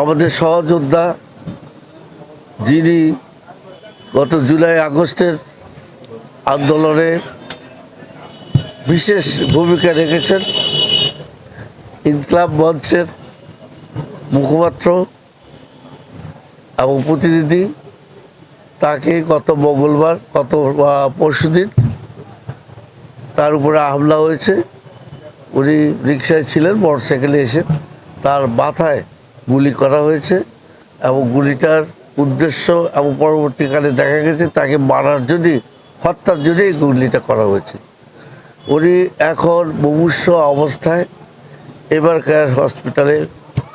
আমাদের সহযোদ্ধা, যিনি গত জুলাই আগস্টের আন্দোলনে বিশেষ ভূমিকা রেখেছেন, ইনকলাব মঞ্চের মুখপাত্র এবং প্রতিনিধি, তাকে গত মঙ্গলবার, গত পরশুদিন তার উপরে হামলা হয়েছে। উনি রিক্সায় ছিলেন, মোটরসাইকেলে এসে তার মাথায় গুলি করা হয়েছে এবং গুলিটার উদ্দেশ্য এবং পরবর্তীকালে দেখা গেছে তাকে মারার জন্যই হত্যার জন্যই গুলিটা করা হয়েছে। উনি এখন মুমূর্ষ অবস্থায় এবার কেয়ার হসপিটালে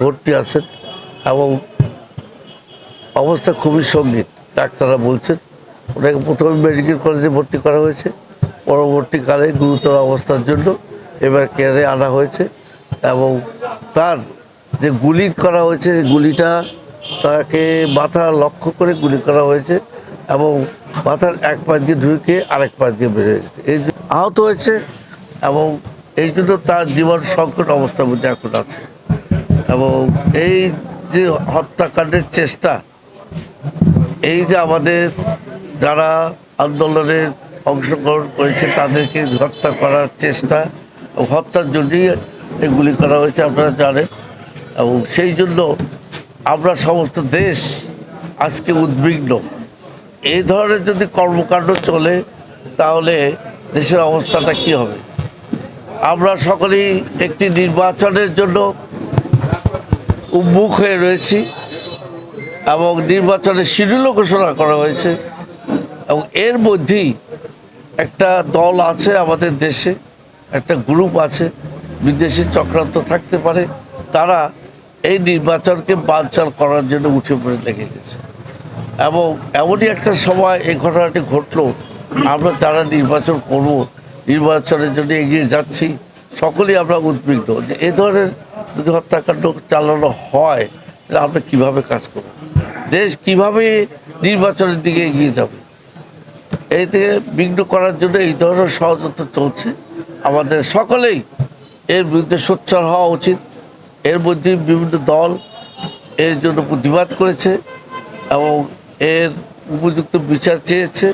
ভর্তি আছেন এবং অবস্থা খুবই সংগীত, ডাক্তাররা বলছেন। ওনাকে প্রথমে মেডিকেল কলেজে ভর্তি করা হয়েছে, পরবর্তীকালে গুরুতর অবস্থার জন্য এবার কেয়ারে আনা হয়েছে এবং তার যে গুলি করা হয়েছে গুলিটা তাকে মাথা লক্ষ্য করে গুলি করা হয়েছে এবং মাথার এক পাশ দিয়ে ঢুকে আরেক পাশ দিয়ে বেরিয়ে গেছে। এই আহত হয়েছে এবং এই জন্য তার জীবন সংকট অবস্থার মধ্যে এখন আছে। এবং এই যে হত্যাকাণ্ডের চেষ্টা, এই যে আমাদের যারা আন্দোলনে অংশগ্রহণ করেছে, তাদেরকে হত্যা করার চেষ্টা, হত্যার জন্যই এগুলি করা হয়েছে, আপনারা জানেন। এবং সেই জন্য আমরা সমস্ত দেশ আজকে উদ্বিগ্ন। এই ধরনের যদি কর্মকাণ্ড চলে, তাহলে দেশের অবস্থাটা কি হবে? আমরা সকলেই একটি নির্বাচনের জন্য উন্মুখ হয়ে রয়েছি এবং নির্বাচনের শিডিউলও ঘোষণা করা হয়েছে এবং এর মধ্যেই একটা দল আছে আমাদের দেশে, একটা গ্রুপ আছে, বিদেশে চক্রান্ত থাকতে পারে, তারা এই নির্বাচনকে বানচাল করার জন্য উঠে পড়ে লেগে গেছে। এবং এমনই একটা সময় এই ঘটনাটি ঘটলো, আমরা যারা নির্বাচন করব, নির্বাচনের জন্য এগিয়ে যাচ্ছি, সকলেই আমরা উদ্বিগ্ন যে এ ধরনের যদি হত্যাকাণ্ড চালানো হয়, তাহলে আমরা কীভাবে কাজ করব? দেশ কীভাবে নির্বাচনের দিকে এগিয়ে যাবে? এই থেকে বিঘ্ন করার জন্য এই ধরনের ষড়যন্ত্র চলছে। আমাদের সকলেই এর বিরুদ্ধে সোচ্চার হওয়া উচিত। এর মধ্যে বিভিন্ন দল এর জন্য প্রতিবাদ করেছে এবং এর উপযুক্ত বিচার চেয়েছে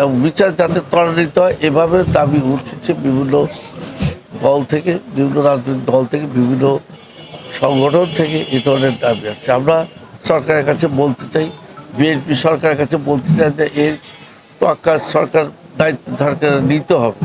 এবং বিচার যাতে ত্বরান্বিত হয়, এভাবে দাবি উঠছে বিভিন্ন দল থেকে, বিভিন্ন রাজনৈতিক দল থেকে, বিভিন্ন সংগঠন থেকে এই ধরনের দাবি আসছে। আমরা সরকারের কাছে বলতে চাই, বিএনপি সরকারের কাছে বলতে চাই যে এর তো সরকার দায়িত্ব ধারকে নিতে হবে।